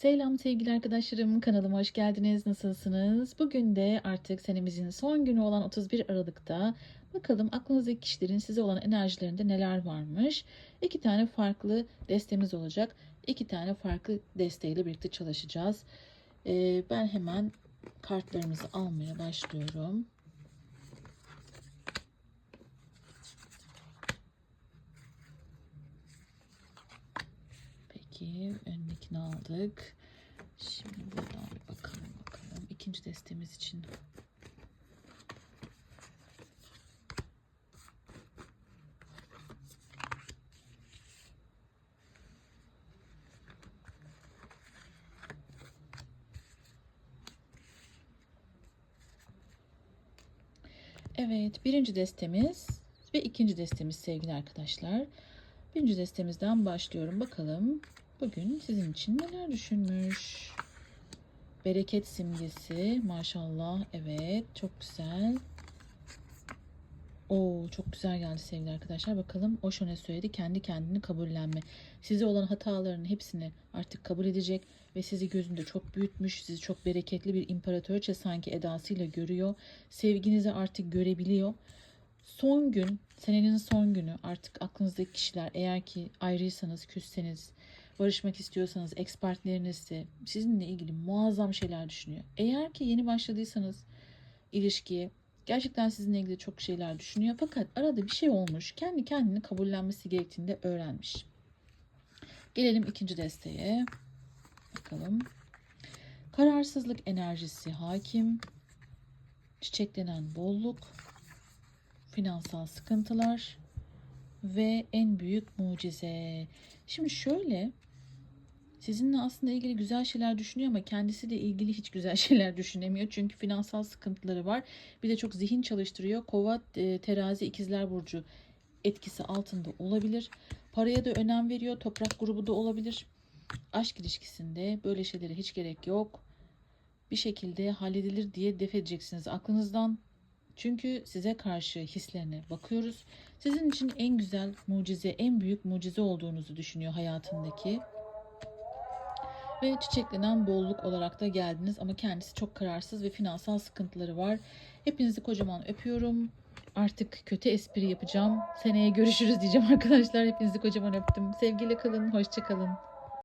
Selam sevgili arkadaşlarım, kanalıma hoş geldiniz. Nasılsınız? Bugün de artık senemizin son günü olan 31 Aralık'ta bakalım aklınızdaki kişilerin size olan enerjilerinde neler varmış. İki tane farklı destemiz olacak. İki tane farklı desteğiyle birlikte çalışacağız. Ee, ben hemen kartlarımızı almaya başlıyorum. Peki öndekini aldık. Şimdi buradan bakalım bakalım. İkinci destemiz için. Evet, birinci destemiz ve ikinci destemiz sevgili arkadaşlar. Birinci destemizden başlıyorum. Bakalım bugün sizin için neler düşünmüş. Bereket simgesi maşallah. Evet çok güzel. Oo çok güzel geldi sevgili arkadaşlar. Bakalım Osho ne söyledi? Kendi kendini kabullenme. Size olan hataların hepsini artık kabul edecek ve sizi gözünde çok büyütmüş. Sizi çok bereketli bir imparatoriçe sanki edasıyla görüyor. Sevginizi artık görebiliyor. Son gün, senenin son günü artık aklınızdaki kişiler eğer ki ayrıysanız, küsseniz, barışmak istiyorsanız, ex partnerinizse sizinle ilgili muazzam şeyler düşünüyor. Eğer ki yeni başladıysanız ilişkiye gerçekten sizinle ilgili çok şeyler düşünüyor. Fakat arada bir şey olmuş. Kendi kendini kabullenmesi gerektiğini de öğrenmiş. Gelelim ikinci desteğe. Bakalım. Kararsızlık enerjisi hakim. Çiçeklenen bolluk. Finansal sıkıntılar. Ve en büyük mucize. Şimdi şöyle sizinle aslında ilgili güzel şeyler düşünüyor ama kendisiyle ilgili hiç güzel şeyler düşünemiyor. Çünkü finansal sıkıntıları var. Bir de çok zihin çalıştırıyor. Kova, e, terazi, ikizler burcu etkisi altında olabilir. Paraya da önem veriyor. Toprak grubu da olabilir. Aşk ilişkisinde böyle şeylere hiç gerek yok. Bir şekilde halledilir diye def edeceksiniz aklınızdan. Çünkü size karşı hislerine bakıyoruz. Sizin için en güzel mucize, en büyük mucize olduğunuzu düşünüyor hayatındaki ve çiçeklenen bolluk olarak da geldiniz ama kendisi çok kararsız ve finansal sıkıntıları var. Hepinizi kocaman öpüyorum. Artık kötü espri yapacağım. Seneye görüşürüz diyeceğim arkadaşlar. Hepinizi kocaman öptüm. Sevgiyle kalın, hoşça kalın.